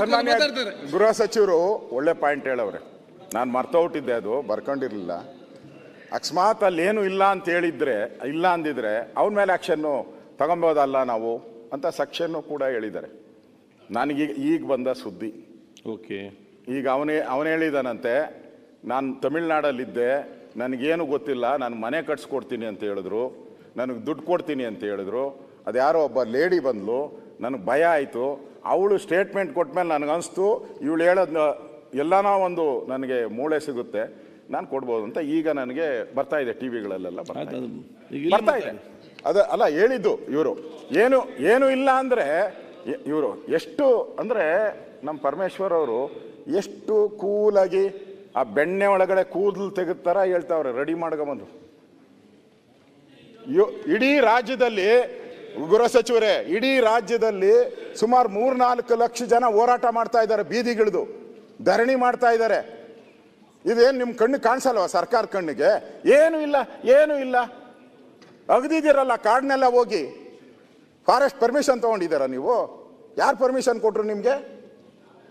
ಸನ್ಮಾನ್ಯ ಗೃಹ ಸಚಿವರು ಒಳ್ಳೆ ಪಾಯಿಂಟ್ ಹೇಳವ್ರೆ. ನಾನು ಮರ್ತೋಗ್ಬಿಟ್ಟಿದ್ದೆ ಅದು ಬರ್ಕೊಂಡಿರಲಿಲ್ಲ. ಅಕಸ್ಮಾತ್ ಅಲ್ಲಿ ಏನು ಇಲ್ಲ ಅಂತ ಹೇಳಿದ್ರೆ ಇಲ್ಲ ಅಂದಿದ್ರೆ ಅವನ ಮೇಲೆ ಆಕ್ಷನ್ನು ತಗೊಬೋದಲ್ಲ ನಾವು ಅಂತ ಸೆಕ್ಷನ್ನು ಕೂಡ ಹೇಳಿದ್ದಾರೆ. ನನಗೀಗ ಈಗ ಬಂದ ಸುದ್ದಿ. ಓಕೆ. ಈಗ ಅವನೇ ಅವನು ಹೇಳಿದಾನಂತೆ ನಾನು ತಮಿಳ್ನಾಡಲ್ಲಿದ್ದೆ ನನಗೇನು ಗೊತ್ತಿಲ್ಲ ನಾನು ಮನೆ ಕಟ್ಸ್ಕೊಡ್ತೀನಿ ಅಂತ ಹೇಳಿದ್ರು ನನಗೆ ದುಡ್ಡು ಕೊಡ್ತೀನಿ ಅಂತ ಹೇಳಿದ್ರು ಅದು ಯಾರೋ ಒಬ್ಬ ಲೇಡಿ ಬಂದಳು ನನಗೆ ಭಯ ಆಯಿತು ಅವಳು ಸ್ಟೇಟ್ಮೆಂಟ್ ಕೊಟ್ಮೇಲೆ ನನಗನ್ನಿಸ್ತು ಇವಳು ಹೇಳೋದು ಎಲ್ಲಾನ ಒಂದು ನನಗೆ ಮೂಳೆ ಸಿಗುತ್ತೆ ನಾನು ಕೊಡ್ಬೋದು ಅಂತ ಈಗ ನನಗೆ ಬರ್ತಾ ಇದೆ ಟಿ ವಿಗಳಲ್ಲೆಲ್ಲ ಬರ್ತಾ ಇದೆ. ಅದ ಅಲ್ಲ ಹೇಳಿದ್ದು ಇವರು. ಏನು ಏನು ಇಲ್ಲ ಅಂದರೆ ಇವರು ಎಷ್ಟು ಅಂದರೆ ನಮ್ಮ ಪರಮೇಶ್ವರ್ ಅವರು ಎಷ್ಟು ಕೂಲಾಗಿ ಆ ಬೆಣ್ಣೆ ಒಳಗಡೆ ಕೂದಲು ತೆಗೆದ್ತಾರ ಹೇಳ್ತಾವ್ರೆ ರೆಡಿ ಮಾಡ್ಕೊಂಬಂದು ಇಡೀ ರಾಜ್ಯದಲ್ಲಿ ಗೃಹ ಸಚಿವರೇ ಇಡೀ ರಾಜ್ಯದಲ್ಲಿ ಸುಮಾರು ಮೂರ್ನಾಲ್ಕು ಲಕ್ಷ ಜನ ಹೋರಾಟ ಮಾಡ್ತಾ ಇದ್ದಾರೆ, ಬೀದಿಗಿಳಿದು ಧರಣಿ ಮಾಡ್ತಾ ಇದ್ದಾರೆ. ಇದೇನು ನಿಮ್ಮ ಕಣ್ಣು ಕಾಣಿಸಲ್ವ ಸರ್ಕಾರ ಕಣ್ಣಿಗೆ? ಏನು ಇಲ್ಲ ಏನು ಇಲ್ಲ. ಅಗದಿದ್ದೀರಲ್ಲ, ಕಾಡ್ನೆಲ್ಲ ಹೋಗಿ. ಫಾರೆಸ್ಟ್ ಪರ್ಮಿಷನ್ ತಗೊಂಡಿದ್ದೀರಾ ನೀವು? ಯಾರು ಪರ್ಮಿಷನ್ ಕೊಟ್ರು ನಿಮಗೆ?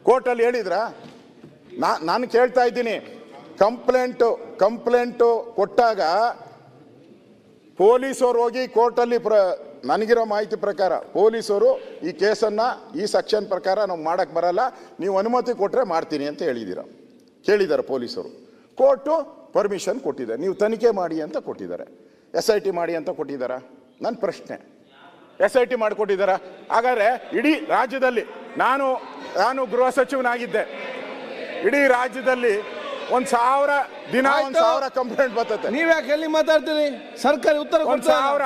ಕೋರ್ಟಲ್ಲಿ ಹೇಳಿದ್ರಾ? ನಾನು ಕೇಳ್ತಾ ಇದ್ದೀನಿ. ಕಂಪ್ಲೇಂಟು ಕಂಪ್ಲೇಂಟು ಕೊಟ್ಟಾಗ ಪೊಲೀಸರು ಹೋಗಿ ಕೋರ್ಟಲ್ಲಿ ಪ್ರ ನನಗಿರೋ ಮಾಹಿತಿ ಪ್ರಕಾರ ಪೊಲೀಸರು ಈ ಕೇಸನ್ನು ಈ ಸೆಕ್ಷನ್ ಪ್ರಕಾರ ನಾವು ಮಾಡೋಕ್ಕೆ ಬರಲ್ಲ. ನೀವು ಅನುಮತಿ ಕೊಟ್ಟರೆ ಮಾಡ್ತೀನಿ ಅಂತ ಹೇಳಿದ್ದೀರ ಕೇಳಿದ್ದಾರೆ ಪೊಲೀಸರು. ಕೋರ್ಟು ಪರ್ಮಿಷನ್ ಕೊಟ್ಟಿದೆ. ನೀವು ತನಿಖೆ ಮಾಡಿ ಅಂತ ಕೊಟ್ಟಿದ್ದಾರೆ. ಎಸ್ ಐ ಟಿ ಮಾಡಿ ಅಂತ ಕೊಟ್ಟಿದ್ದಾರ? ನನ್ನ ಪ್ರಶ್ನೆ. ಎಸ್ ಐ ಟಿ ಮಾಡಿಕೊಟ್ಟಿದ್ದಾರಾ ಹಾಗಾದ್ರೆ ಇಡೀ ರಾಜ್ಯದಲ್ಲಿ ನಾನು ನಾನು ಗೃಹ ಸಚಿವನಾಗಿದ್ದೆ. ಇಡೀ ರಾಜ್ಯದಲ್ಲಿ ಒಂದು ಸಾವಿರ ದಿನ ಒಂದು ಸಾವಿರ ಕಂಪ್ಲೇಂಟ್ ಬರ್ತದೆ ನೀವ್ಯಾಕೆ ಎಲ್ಲಿ ಮಾತಾಡ್ತೀರಿ? ಸರ್ಕಾರಿ ಉತ್ತರ ಒಂದು ಸಾವಿರ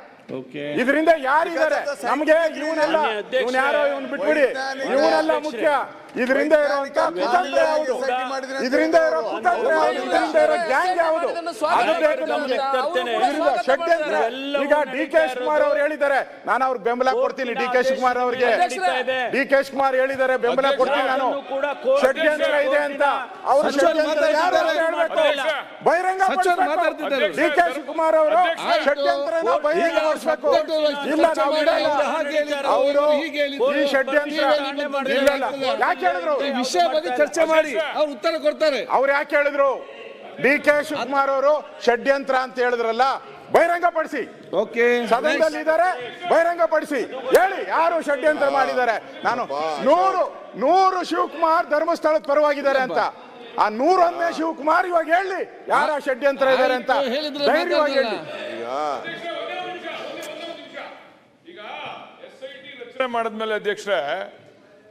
ಇದರಿಂದ ಯಾರಿದ್ದಾರೆ? ನಮ್ಗೆ ಇವನೆಲ್ಲ ಇವನ್ ಯಾರೋ ಇವನ್ ಬಿಟ್ಬಿಡಿ. ಇವನೆಲ್ಲ ಮುಖ್ಯ. ಇದರಿಂದ ಇರುವಂತ ಕುತಂತ್ರ ಯಾವುದು? ಇದರಿಂದ ಇರೋ ಕುತಂತ್ರ ಯಾವುದು? ಇದರಿಂದ ಇರೋ ಗ್ಯಾಂಗ್ ಯಾವುದು? ಅದು ಬೇಕು ನಮ್ಗೆ. ಇದರಿಂದ ಷಡ್ಯಂತ್ರ. ಈಗ ಡಿ ಕೆ ಶಿವಕುಮಾರ್ ಅವ್ರು ಹೇಳಿದ್ದಾರೆ. ನಾನು ಅವ್ರಿಗೆ ಬೆಂಬಲ ಕೊಡ್ತೀನಿ. ಡಿ ಕೆ ಶಿವಕುಮಾರ್ ಅವ್ರಿಗೆ. ಡಿ ಕೆ ಶಿವಕುಮಾರ್ ಹೇಳಿದ್ದಾರೆ ಬೆಂಬಲ ಕೊಡ್ತೀನಿ ನಾನು. ಷಡ್ಯಂತ್ರ ಇದೆ ಅಂತ. ಅವ್ರ ಷಡ್ಯಂತ್ರ ಯಾರು ಹೇಳ್ಬೇಕು. ಡಿ ಕೆ ಶಿವಕುಮಾರ್ ಅವರು. ಷಡ್ಯಂತ್ರನ ಬಹಿರಂಗಪಡಿಸ್ಬೇಕು ಈಗ ಇಲ್ಲ ನಾವು. ಅವ್ರು. ಈ ಷಡ್ಯಂತ್ರ. ಯಾಕೆ ಹೇಳಿದ್ರು. ಈ ವಿಷಯ ಬಗ್ಗೆ ಚರ್ಚೆ ಮಾಡಿ. ಅವ್ರು ಉತ್ತರ ಕೊಡ್ತಾರೆ. ಅವ್ರು ಯಾಕೆ ಹೇಳಿದ್ರು? ಡಿ ಕೆ ಶಿವಕುಮಾರ್ ಅವರು ಷಡ್ಯಂತ್ರ ಅಂತ ಹೇಳಿದ್ರಲ್ಲ ಬಹಿರಂಗಪಡಿಸಿ. ಓಕೆ. ಸದನದಲ್ಲಿ ಇದ್ದಾರೆ ಬಹಿರಂಗಪಡಿಸಿ. ಹೇಳಿ ಯಾರು ಷಡ್ಯಂತ್ರ ಮಾಡಿದ್ದಾರೆ? ನಾನು ನೂರು ನೂರು ಶಿವಕುಮಾರ್ ಧರ್ಮಸ್ಥಳದ ಪರವಾಗಿದ್ದಾರೆ ಅಂತ. ಆ ನೂರೊಂದನೇ ಶಿವಕುಮಾರ್ ಇವಾಗ ಹೇಳಿ ಯಾರ ಷಡ್ಯಂತ್ರ ಇದ್ದಾರೆ ಅಂತ ಆಯ್ತು, ಹೇಳಿದ್ರೆ ಧೈರ್ಯವಾಗಿ ಹೇಳಿ. ರಚನೆ ಮಾಡಿದ್ಮೇಲೆ ಅಧ್ಯಕ್ಷರೇ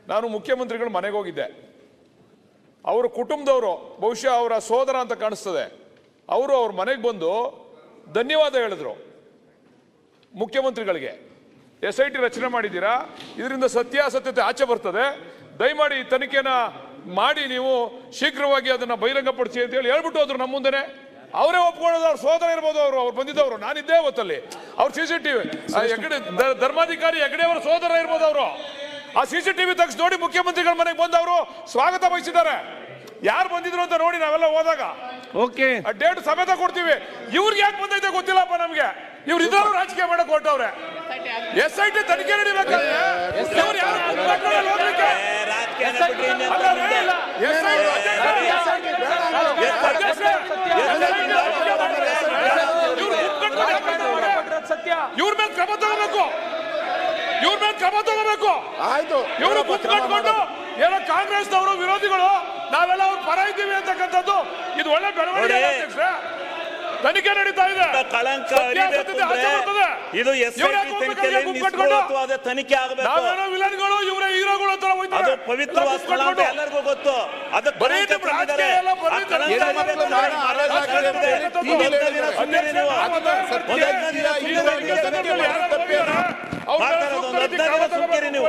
ನಾನು ಮುಖ್ಯಮಂತ್ರಿಗಳು ಮನೆಗೆ ಹೋಗಿದ್ದೆ. ಅವರ ಕುಟುಂಬದವರು ಬಹುಶಃ ಅವರ ಸೋದರ ಅಂತ ಕಾಣಿಸ್ತದೆ. ಅವರು ಅವ್ರ ಮನೆಗೆ ಬಂದು ಧನ್ಯವಾದ ಹೇಳಿದ್ರು ಮುಖ್ಯಮಂತ್ರಿಗಳಿಗೆ. ಎಸ್ ಐ ಟಿ ರಚನೆ ಮಾಡಿದ್ದೀರಾ? ಇದರಿಂದ ಸತ್ಯಾಸತ್ಯತೆ ಆಚೆ ಬರ್ತದೆ. ದಯಮಾಡಿ ಈ ತನಿಖೆನ ಮಾಡಿ ನೀವು ಶೀಘ್ರವಾಗಿ ಅದನ್ನ ಬಹಿರಂಗಪಡಿಸಿ ಅಂತ ಹೇಳಿ ಹೇಳ್ಬಿಟ್ಟು ಹೋದ್ರು ನಮ್ಮ ಮುಂದೆನೆ. ಅವರೇ ಒಪ್ಕೊಳ್ಳೋದು ಅವ್ರ ಸೋದರ ಇರ್ಬೋದು ಅವರು ಅವ್ರು ಬಂದಿದ್ದವರು. ನಾನಿದ್ದೇ ಅವತ್ತಲ್ಲಿ. ಅವ್ರು ಸಿ ಸಿ ಟಿವಿ ಹೆಗಡೆ ಧರ್ಮಾಧಿಕಾರಿ ಹೆಗಡೆ ಅವರ ಸೋದರ ಇರ್ಬೋದು ಅವರು. ಆ ಸಿ ಸಿ ಟಿವಿ ತೆಗ್ಸಿ ನೋಡಿ ಮುಖ್ಯಮಂತ್ರಿಗಳ ಮನೆಗೆ ಬಂದು ಅವರು ಸ್ವಾಗತ ಬಯಸಿದ್ದಾರೆ. ಯಾರು ಬಂದಿದ್ರು ಅಂತ ನೋಡಿ ನಾವೆಲ್ಲ ಹೋದಾಗ. ಓಕೆ. ಆ ಡೇಟ್ ಸಮೇತ ಕೊಡ್ತೀವಿ. ಇವ್ರಿಗೆ ಯಾಕೆ ಬಂದೈತೆ ಗೊತ್ತಿಲ್ಲಪ್ಪ ನಮ್ಗೆ. ಇವ್ರು ಇದ್ರು ರಾಜಕೀಯ ಮಾಡಕ್ ಹೊರಟವ್ರೆ ಎಸ್ ಐ ಟಿ ತನಿಖೆ ನಡಿಬೇಕಾದ್ರೆ ಇವ್ರು ಯಾರು ಕುಕ್ಕಟ್ನಲ್ಲಿ ಹೋಗ್ಲಿಕ್ಕೆ? SIT ಅಧ್ಯಕ್ಷರೇ, ಇವ್ರು ಮೇಲೆ ಕ್ರಮ ತಗೋಬೇಕು ಇವ್ರ ಮೇಲೆ ಕ್ರಮ ತಗೋಬೇಕು ಆಯ್ತು ಇವರು ಕುತ್ಕೊಂಡು. ಏನೋ ಕಾಂಗ್ರೆಸ್ನವರು ವಿರೋಧಿಗಳು ನಾವೆಲ್ಲ ಅವ್ರ ಪರ ಇದ್ದೀವಿ ಅಂತಕ್ಕಂಥದ್ದು ಇದು ಒಳ್ಳೆ ಬೆಳವಣಿಗೆ. ತನಿಖೆ ನಡೀತಾ ಇದೆ. ಕಳಂಕ ಇದು ತನಿಖೆ ಆಗಬೇಕು. ವಿಲನ್ಗಳು ಇವರ ಹೀರೋಗಳು ಅಂತ ಅದು ಪವಿತ್ರ ಸ್ಥಳ ಅಂತ ಎಲ್ಲರಿಗೂ ಗೊತ್ತು. ಅದು ಸುಮ್ಕಿರಿ ನೀವು.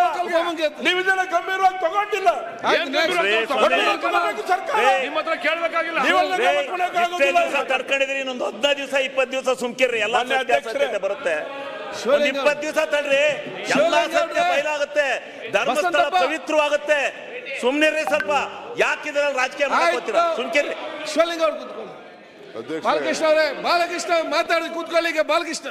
ನೀವು ಇದನ್ನ ಗಂಭೀರವಾಗಿ ತಗೊಂಡಿಲ್ಲ. ತಡ್ಕೊಂಡಿದ್ರಿ ಇನ್ನೊಂದು ಹದಿನೈದು ದಿವಸ ಇಪ್ಪತ್ತು ದಿವಸ ಸುಮ್ಕಿರ್ರಿ. ಎಲ್ಲ ಬರುತ್ತೆ. ಒಂದ್ ಇಪ್ಪತ್ತು ದಿವಸ ತಡ್ರಿ. ಎಲ್ಲ ಸತ್ಯ ಬಯಲಾಗುತ್ತೆ ಧರ್ಮಸ್ಥಳ ಪವಿತ್ರವಾಗುತ್ತೆ. ಸುಮ್ನಿರ್ರಿ ಸ್ವಲ್ಪ. ಯಾಕಿದ್ರೆ ರಾಜಕೀಯ ಮಾಡ್ಕೋತೀರಾ ಸುಮ್ಕಿರ್ರಿ. ಶಿವಲಿಂಗ ಬಾಲಕೃಷ್ಣ ಅವರೇ ಬಾಲಕೃಷ್ಣ ಮಾತಾಡಿ ಕೂತ್ಕೊಳ್ಳಿ ಬಾಲಕೃಷ್ಣ.